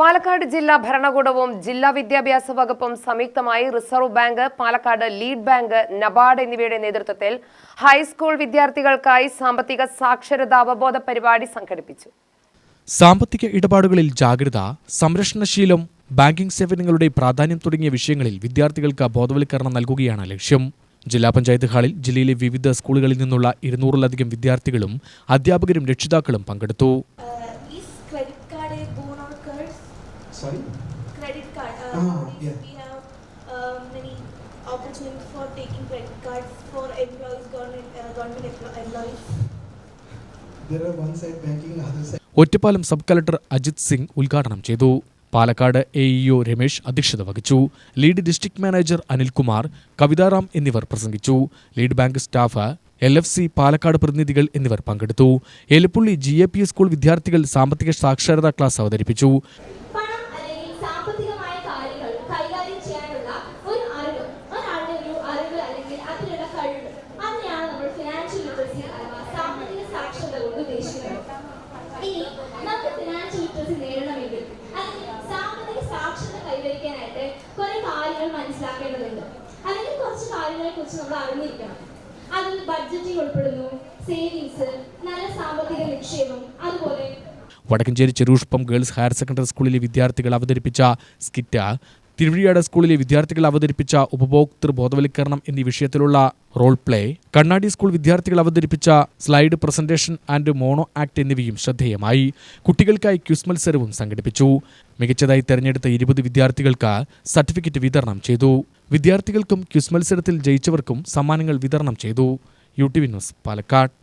പാലക്കാട് ജില്ലാ ഭരണകൂടവും ജില്ലാ വിദ്യാഭ്യാസ വകുപ്പും സംയുക്തമായി reserve bank Palakkad lead bank NABARD എന്നിവയുടെ നേതൃത്വത്തിൽ ഹൈസ്കൂൾ വിദ്യാർത്ഥികൾക്കായി സാമ്പത്തിക സാക്ഷരതാ അവബോധ പരിപാടി സംഘടിപ്പിച്ചു. സാമ്പത്തിക ഇടപാടുകളിൽ ജാഗ്രത സംരക്ഷണശീലം ബാങ്കിംഗ് സേവനങ്ങളുടെ പ്രാധാന്യം തുടങ്ങിയ വിഷയങ്ങളിൽ വിദ്യാർത്ഥികൾക്ക് ബോധവൽക്കരണം നൽകുകയാണ് ലക്ഷ്യം. ജില്ലാ പഞ്ചായത്ത് ഹാളിൽ ജില്ലയിലെ വിവിധ സ്കൂളുകളിൽ നിന്നുള്ള ഇരുന്നൂറിലധികം വിദ്യാർത്ഥികളും അധ്യാപകരും രക്ഷിതാക്കളും പങ്കെടുത്തു. Uh, is card a boon or curse? Sorry? Credit card. Uh, Ah, yeah. We have uh, many opportunities for taking credit cards for employees, government, uh, government empl- employees. There are one side banking, other side. Ottapalam sub collector Ajith Singh ഉദ്ഘാടനം ചെയ്തു Palakkad A EO Ramesh അധ്യക്ഷത വഹിച്ചു. Lead district manager Anilkumar Kavitharam എന്നിവർ പ്രസംഗിച്ചു. Lead bank staff L F C Palakkad പ്രതിനിധികൾ എന്നിവർ പങ്കെടുത്തു. Elappully G A P school വിദ്യാർത്ഥികൾ സാമ്പത്തിക സാക്ഷരതാ ക്ലാസ് അവതരിപ്പിച്ചു. കുറെ കാര്യങ്ങൾ മനസ്സിലാക്കേണ്ടതുണ്ട്. അല്ലെങ്കിൽ കുറച്ച് കാര്യങ്ങളെ കുറിച്ച് നമ്മൾ അറിഞ്ഞിരിക്കണം. അതിൽ ബഡ്ജറ്റിംഗ് ഉൾപ്പെടുന്നു സേവിങ്സ് നല്ല സാമ്പത്തിക നിക്ഷേപം അതുപോലെ വടക്കഞ്ചേരി ചെറൂഷ്പം ഗേൾസ് ഹയർ സെക്കൻഡറി സ്കൂളിലെ വിദ്യാർത്ഥികൾ അവതരിപ്പിച്ച സ്കിറ്റ് തിരുവഴിയാട് സ്കൂളിലെ വിദ്യാർത്ഥികൾ അവതരിപ്പിച്ച ഉപഭോക്തൃ ബോധവൽക്കരണം എന്നീ വിഷയത്തിലുള്ള റോൾ പ്ലേ കണ്ണാടി സ്കൂൾ വിദ്യാർത്ഥികൾ അവതരിപ്പിച്ച slide presentation and mono act എന്നിവയും ശ്രദ്ധേയമായി. കുട്ടികൾക്കായി ക്യൂസ് മത്സരവും സംഘടിപ്പിച്ചു. മികച്ചതായി തെരഞ്ഞെടുത്ത ഇരുപത് വിദ്യാർത്ഥികൾക്ക് സർട്ടിഫിക്കറ്റ് വിതരണം ചെയ്തു. വിദ്യാർത്ഥികൾക്കും ക്യൂസ് മത്സരത്തിൽ ജയിച്ചവർക്കും സമ്മാനങ്ങൾ വിതരണം ചെയ്തു. U T V news Palakkad.